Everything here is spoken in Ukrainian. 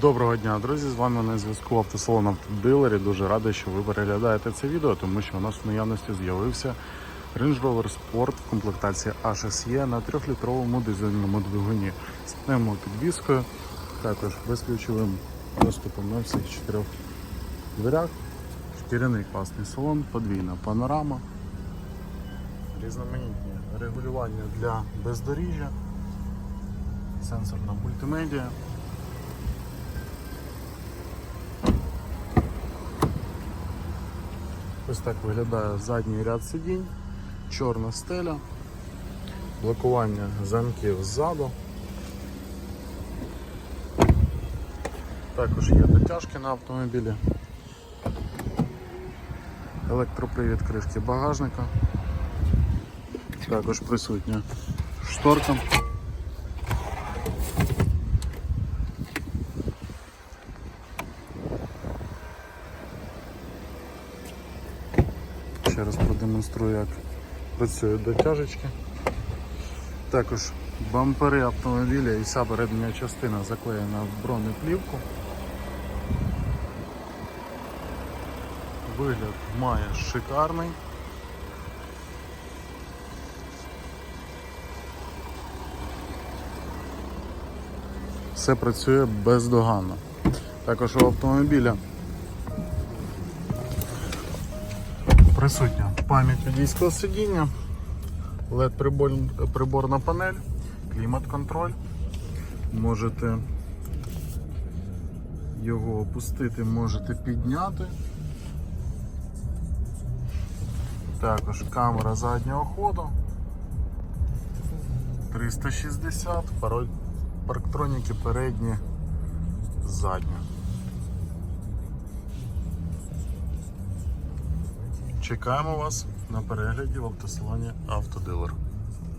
Доброго дня, друзі! З вами на зв'язку автосалон автодилері. Дуже радий, що ви переглядаєте це відео, тому що у нас в наявності з'явився Range Rover Sport в комплектації HSE на 3-літровому дизельному двигуні з пневмопідвіскою, також безключовим доступом на всіх чотирьох дверях. Шкіряний класний салон, подвійна панорама, різноманітні регулювання для бездоріжжя, сенсорна мультимедіа. Ось так виглядає задній ряд сидінь, чорна стеля, блокування замків ззаду. Також є дотяжки на автомобілі, електропривід кришки багажника, також присутня шторка. Ще раз продемонструю, як працюють дотяжечки. Також бампери автомобіля і вся передня частина заклеєна в бронеплівку. Вигляд має шикарний. Все працює бездоганно. Також у автомобіля Присутня пам'ять водійського сидіння, led прибор- приборна панель, клімат-контроль. Можете його опустити, можете підняти. Також камера заднього ходу. 360, пароль парктроніки передні, задні. Чекаємо вас на перегляді в автосалоні Автодилер.